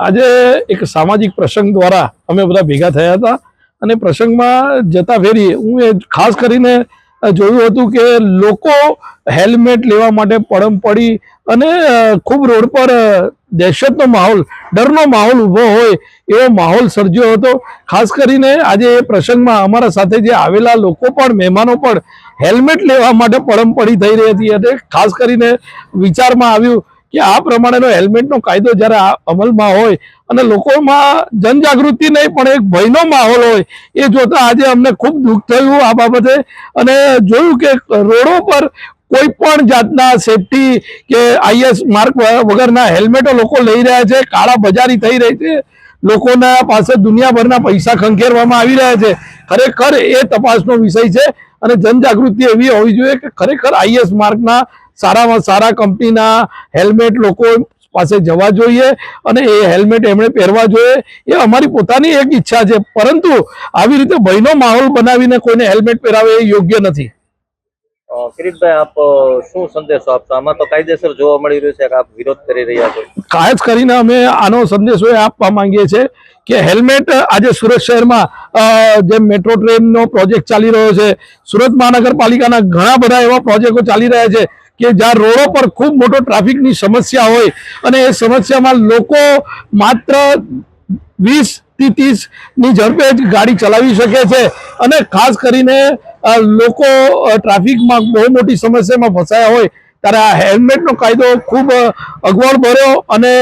આજે એક સામાજિક પ્રસંગ દ્વારા અમે બધા ભેગા થયા હતા અને પ્રસંગમાં જતા ફેરી હું એ ખાસ કરીને જોયું હતું કે લોકો હેલ્મેટ લેવા માટે પડમ પડી અને ખૂબ રોડ પર દહેશતનો માહોલ, ડરનો માહોલ ઊભો હોય એવો માહોલ સર્જ્યો હતો. ખાસ કરીને આજે એ પ્રસંગમાં અમારા સાથે જે આવેલા લોકો પણ, મહેમાનો પણ હેલ્મેટ લેવા માટે પડમ પડી થઈ રહી હતી. અને ખાસ કરીને વિચારમાં આવ્યું કે આ પ્રમાણેનો હેલ્મેટનો કાયદો જ્યારે અમલમાં હોય અને લોકોમાં જનજાગૃતિ નહીં, પણ એક ભયનો માહોલ હોય, એ જોતા આજે અમને ખૂબ દુઃખ થયું આ બાબતે. અને જોયું કે રોડો પર કોઈ પણ જાતના સેફટી કે આઈએસ માર્ક વગરના હેલ્મેટો લોકો લઈ રહ્યા છે, કાળા બજારી થઈ રહી છે, લોકોના પાસે દુનિયાભરના પૈસા ખંખેરવામાં આવી રહ્યા છે. ખરેખર એ તપાસનો વિષય છે અને જનજાગૃતિ એવી હોવી જોઈએ કે ખરેખર આઈએસ માર્કના સારામાં સારા કંપનીના હેલ્મેટ લોકો પાસે જવા જોઈએ અને એ હેલ્મેટ એમણે પહેરવા જોઈએ. એ અમારી પોતાની એક ઈચ્છા છે. પરંતુ આવી રીતે ભયનો માહોલ બનાવીને કોઈને હેલ્મેટ પહેરાવે એ યોગ્ય નથી. કિરીટભાઈ આપ શું સંદેશો આપશો? આમાં તો કાયદેસર જોવા મળી રહ્યું છે કે આપ વિરોધ કરી રહ્યા છો. ખાસ કરીને અમે આનો સંદેશો એ આપવા માંગીએ છીએ કે હેલ્મેટ આજે સુરત શહેરમાં જે મેટ્રો ટ્રેનનો પ્રોજેક્ટ ચાલી રહ્યો છે સુરત મહાનગરપાલિકાના ઘણા બધા એવા પ્રોજેક્ટો ચાલી રહ્યા છે. કે જ્યાં રોડો પર ખૂબ મોટો ટ્રાફિકની સમસ્યા હોય અને એ સમસ્યામાં લોકો માત્ર વીસથી ત્રીસની ઝડપે જ ગાડી ચલાવી શકે છે. અને ખાસ કરીને લોકો ટ્રાફિકમાં બહુ મોટી સમસ્યામાં ફસાયા હોય, ત્યારે આ હેલ્મેટનો કાયદો ખૂબ અગવડ ભર્યો અને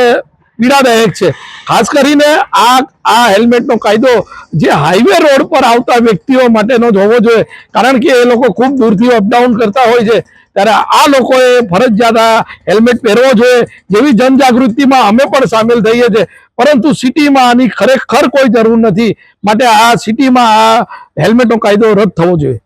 પીડાદાયક છે. ખાસ કરીને આ આ હેલ્મેટનો કાયદો જે હાઈવે રોડ પર આવતા વ્યક્તિઓ માટેનો જ હોવો જોઈએ, કારણ કે એ લોકો ખૂબ દૂરથી અપડાઉન કરતા હોય છે. ત્યારે આ લોકોએ ફરજિયાત હેલ્મેટ પહેરવો જોઈએ જેવી જનજાગૃતિમાં અમે પણ સામેલ થઈએ છીએ. પરંતુ સિટીમાં આની ખરેખર કોઈ જરૂર નથી. માટે આ સિટીમાં આ હેલ્મેટનો કાયદો રદ થવો જોઈએ.